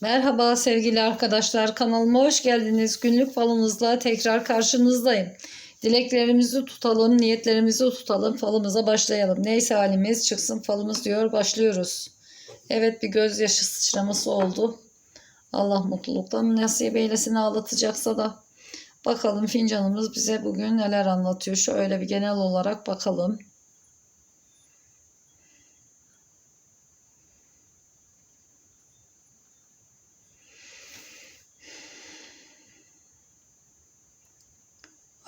Merhaba sevgili arkadaşlar kanalıma hoş geldiniz. Günlük falımızla tekrar karşınızdayım. Dileklerimizi tutalım, niyetlerimizi tutalım, falımıza başlayalım. Neyse halimiz çıksın falımız diyor başlıyoruz. Evet bir gözyaşı sıçraması oldu. Allah mutluluktan nasip eylesin ağlatacaksa da. Bakalım fincanımız bize bugün neler anlatıyor. Şöyle bir genel olarak bakalım.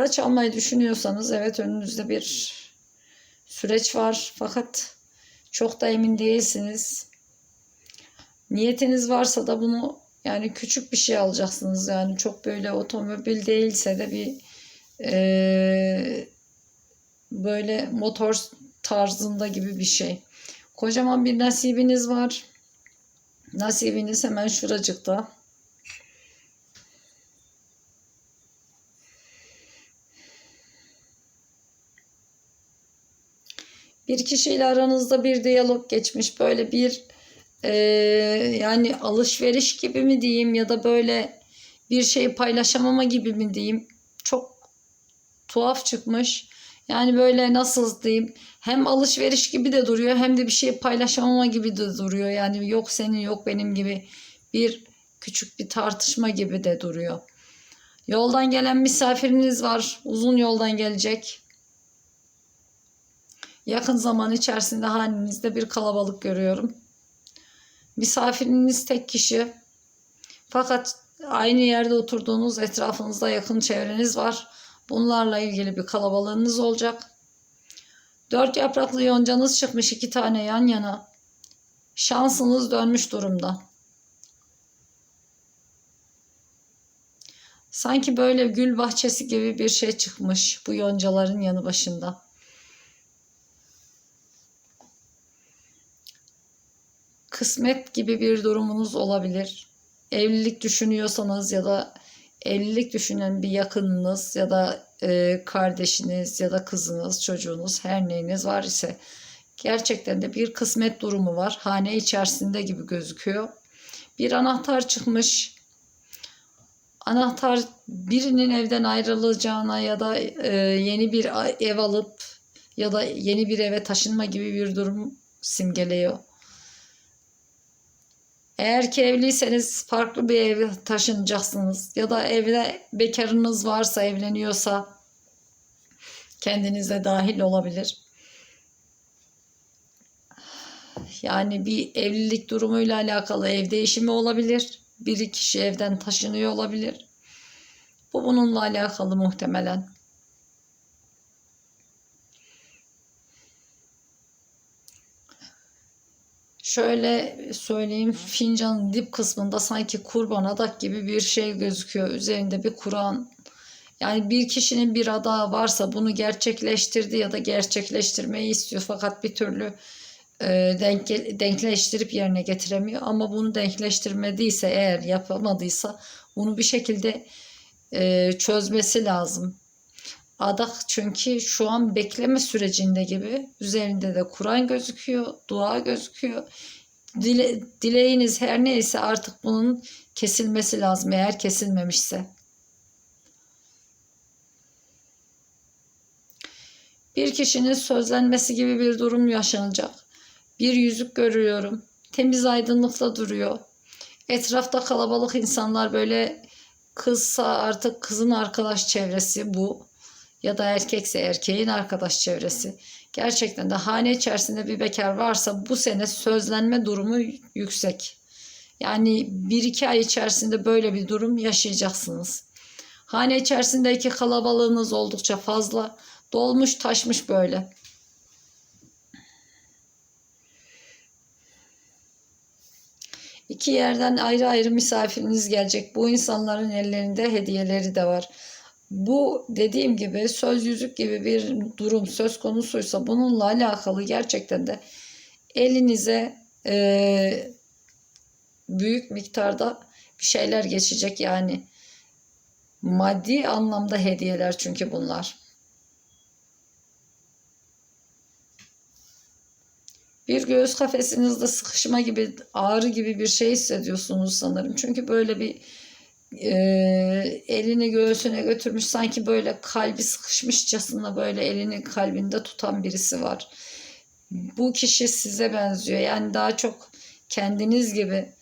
Araç almayı düşünüyorsanız evet önünüzde bir süreç var fakat çok da emin değilsiniz. Niyetiniz varsa da bunu yani küçük bir şey alacaksınız yani çok böyle otomobil değilse de bir eee, böyle motor tarzında gibi bir şey. Kocaman bir nasibiniz var. Nasibiniz hemen şuracıkta. Bir kişiyle aranızda bir diyalog geçmiş. Böyle bir e, yani alışveriş gibi mi diyeyim ya da böyle bir şey paylaşamama gibi mi diyeyim. Çok tuhaf çıkmış. Yani böyle nasıl diyeyim hem alışveriş gibi de duruyor hem de bir şey paylaşamama gibi de duruyor. Yani yok senin yok benim gibi bir küçük bir tartışma gibi de duruyor. Yoldan gelen misafiriniz var. Uzun yoldan gelecek. Yakın zaman içerisinde halinizde bir kalabalık görüyorum. Misafiriniz tek kişi. Fakat aynı yerde oturduğunuz etrafınızda yakın çevreniz var. Bunlarla ilgili bir kalabalığınız olacak. Dört yapraklı yoncanız çıkmış iki tane yan yana. Şansınız dönmüş durumda. Sanki böyle gül bahçesi gibi bir şey çıkmış bu yoncaların yanı başında. Kısmet gibi bir durumunuz olabilir. Evlilik düşünüyorsanız ya da evlilik düşünen bir yakınınız ya da e, kardeşiniz ya da kızınız, çocuğunuz her neyiniz var ise gerçekten de bir kısmet durumu var. Hane içerisinde gibi gözüküyor. Bir anahtar çıkmış. Anahtar birinin evden ayrılacağına ya da e, yeni bir ev alıp ya da yeni bir eve taşınma gibi bir durum simgeliyor. Eğer ki evliyseniz farklı bir eve taşınacaksınız ya da evde bekarınız varsa evleniyorsa kendinize dahil olabilir. Yani bir evlilik durumuyla alakalı ev değişimi olabilir. Bir kişi evden taşınıyor olabilir. Bu bununla alakalı muhtemelen. Şöyle söyleyeyim fincanın dip kısmında sanki kurban adak gibi bir şey gözüküyor. Üzerinde bir Kur'an. Yani bir kişinin bir adağı varsa bunu gerçekleştirdi ya da gerçekleştirmeyi istiyor fakat bir türlü e, denk, denkleştirip yerine getiremiyor. Ama bunu denkleştirmediyse eğer yapamadıysa bunu bir şekilde e, çözmesi lazım. Adak çünkü şu an bekleme sürecinde gibi. Üzerinde de Kur'an gözüküyor, dua gözüküyor. Dile, dileğiniz her neyse artık bunun kesilmesi lazım eğer kesilmemişse. Bir kişinin sözlenmesi gibi bir durum yaşanacak. Bir yüzük görüyorum. Temiz aydınlıkla duruyor. Etrafta kalabalık insanlar böyle kızsa artık kızın arkadaş çevresi bu ya da erkekse erkeğin arkadaş çevresi. Gerçekten de hane içerisinde bir bekar varsa bu sene sözlenme durumu yüksek. Yani bir iki ay içerisinde böyle bir durum yaşayacaksınız. Hane içerisindeki kalabalığınız oldukça fazla. Dolmuş taşmış böyle. İki yerden ayrı ayrı misafiriniz gelecek. Bu insanların ellerinde hediyeleri de var bu dediğim gibi söz yüzük gibi bir durum söz konusuysa bununla alakalı gerçekten de elinize e, büyük miktarda bir şeyler geçecek yani maddi anlamda hediyeler çünkü bunlar. Bir göğüs kafesinizde sıkışma gibi, ağrı gibi bir şey hissediyorsunuz sanırım. Çünkü böyle bir e, elini göğsüne götürmüş sanki böyle kalbi sıkışmışçasına böyle elini kalbinde tutan birisi var. Bu kişi size benziyor. Yani daha çok kendiniz gibi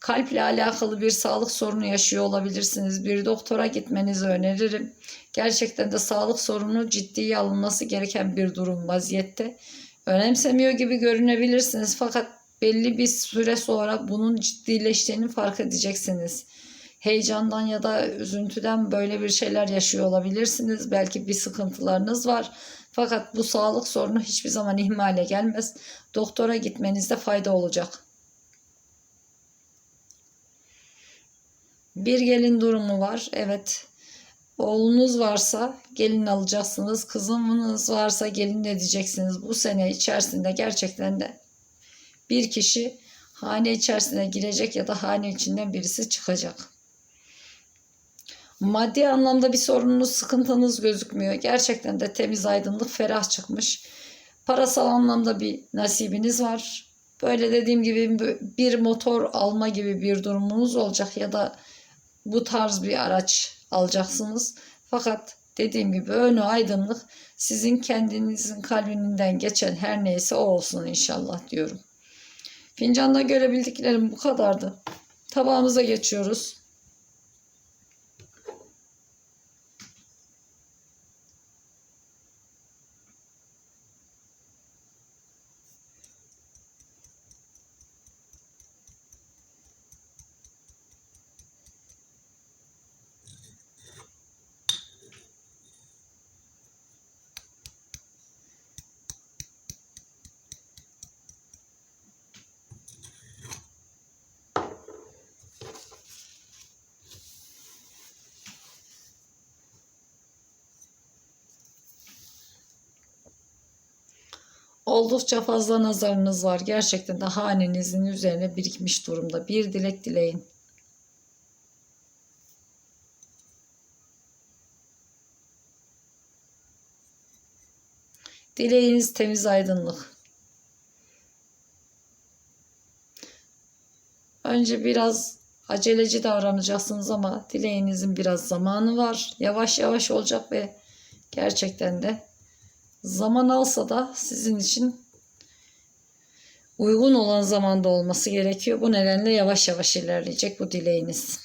kalple alakalı bir sağlık sorunu yaşıyor olabilirsiniz. Bir doktora gitmenizi öneririm. Gerçekten de sağlık sorunu ciddiye alınması gereken bir durum vaziyette. Önemsemiyor gibi görünebilirsiniz fakat belli bir süre sonra bunun ciddileştiğini fark edeceksiniz. Heyecandan ya da üzüntüden böyle bir şeyler yaşıyor olabilirsiniz. Belki bir sıkıntılarınız var. Fakat bu sağlık sorunu hiçbir zaman ihmale gelmez. Doktora gitmenizde fayda olacak. Bir gelin durumu var. Evet. Oğlunuz varsa gelin alacaksınız. Kızımınız varsa gelin edeceksiniz. Bu sene içerisinde gerçekten de bir kişi hane içerisine girecek ya da hane içinden birisi çıkacak. Maddi anlamda bir sorununuz, sıkıntınız gözükmüyor. Gerçekten de temiz, aydınlık, ferah çıkmış. Parasal anlamda bir nasibiniz var. Böyle dediğim gibi bir motor alma gibi bir durumunuz olacak ya da bu tarz bir araç alacaksınız. Fakat dediğim gibi önü aydınlık sizin kendinizin kalbinden geçen her neyse o olsun inşallah diyorum. Fincanda görebildiklerim bu kadardı. Tabağımıza geçiyoruz. Oldukça fazla nazarınız var. Gerçekten de hanenizin üzerine birikmiş durumda. Bir dilek dileyin. Dileğiniz temiz aydınlık. Önce biraz aceleci davranacaksınız ama dileğinizin biraz zamanı var. Yavaş yavaş olacak ve gerçekten de zaman alsa da sizin için uygun olan zamanda olması gerekiyor. Bu nedenle yavaş yavaş ilerleyecek bu dileğiniz.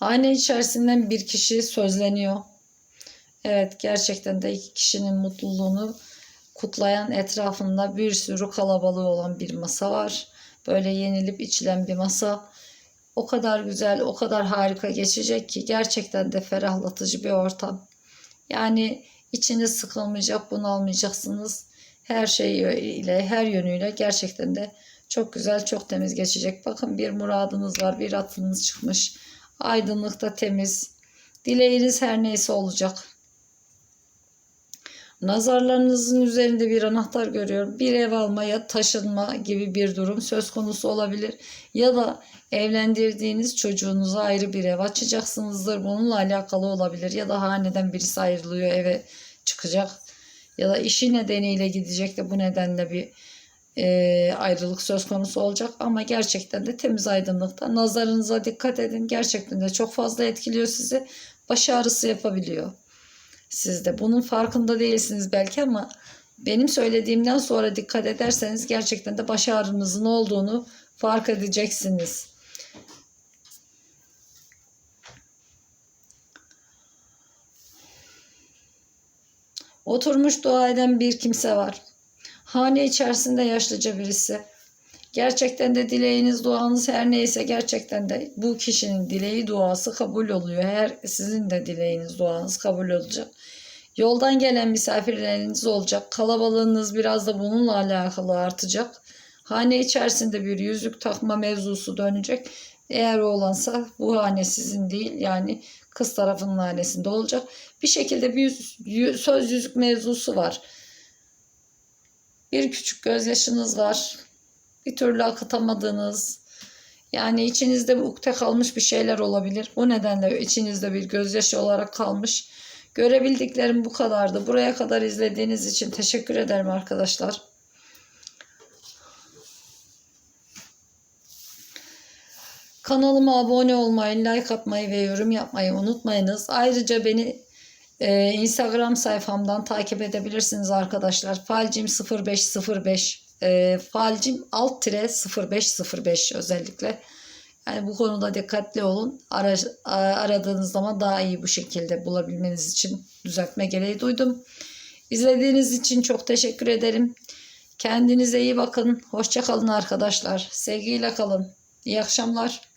Hane içerisinden bir kişi sözleniyor. Evet gerçekten de iki kişinin mutluluğunu kutlayan etrafında bir sürü kalabalığı olan bir masa var. Böyle yenilip içilen bir masa. O kadar güzel, o kadar harika geçecek ki gerçekten de ferahlatıcı bir ortam. Yani içiniz sıkılmayacak, bunalmayacaksınız. Her şeyiyle, her yönüyle gerçekten de çok güzel, çok temiz geçecek. Bakın bir muradınız var, bir atınız çıkmış. Aydınlıkta temiz. Dileğiniz her neyse olacak. Nazarlarınızın üzerinde bir anahtar görüyorum. Bir ev almaya taşınma gibi bir durum söz konusu olabilir. Ya da evlendirdiğiniz çocuğunuza ayrı bir ev açacaksınızdır. Bununla alakalı olabilir. Ya da haneden birisi ayrılıyor eve çıkacak. Ya da işi nedeniyle gidecek de bu nedenle bir e, ayrılık söz konusu olacak. Ama gerçekten de temiz aydınlıkta. Nazarınıza dikkat edin. Gerçekten de çok fazla etkiliyor sizi. Baş ağrısı yapabiliyor. Siz de bunun farkında değilsiniz belki ama benim söylediğimden sonra dikkat ederseniz gerçekten de baş ağrınızın olduğunu fark edeceksiniz. Oturmuş dua eden bir kimse var. Hane içerisinde yaşlıca birisi. Gerçekten de dileğiniz, duanız her neyse gerçekten de bu kişinin dileği, duası kabul oluyor. Her sizin de dileğiniz, duanız kabul olacak. Yoldan gelen misafirleriniz olacak. Kalabalığınız biraz da bununla alakalı artacak. Hane içerisinde bir yüzük takma mevzusu dönecek. Eğer oğlansa bu hane sizin değil yani kız tarafının hanesinde olacak. Bir şekilde bir yüz, söz yüzük mevzusu var. Bir küçük gözyaşınız var. Bir türlü akıtamadığınız yani içinizde ukde kalmış bir şeyler olabilir. Bu nedenle içinizde bir gözyaşı olarak kalmış. Görebildiklerim bu kadardı. Buraya kadar izlediğiniz için teşekkür ederim arkadaşlar. Kanalıma abone olmayı, like atmayı ve yorum yapmayı unutmayınız. Ayrıca beni e, Instagram sayfamdan takip edebilirsiniz arkadaşlar. Falcim 0505 e, Falcim alt tire 0505 özellikle. Yani bu konuda dikkatli olun. Ara, aradığınız zaman daha iyi bu şekilde bulabilmeniz için düzeltme gereği duydum. İzlediğiniz için çok teşekkür ederim. Kendinize iyi bakın. Hoşça kalın arkadaşlar. Sevgiyle kalın. İyi akşamlar.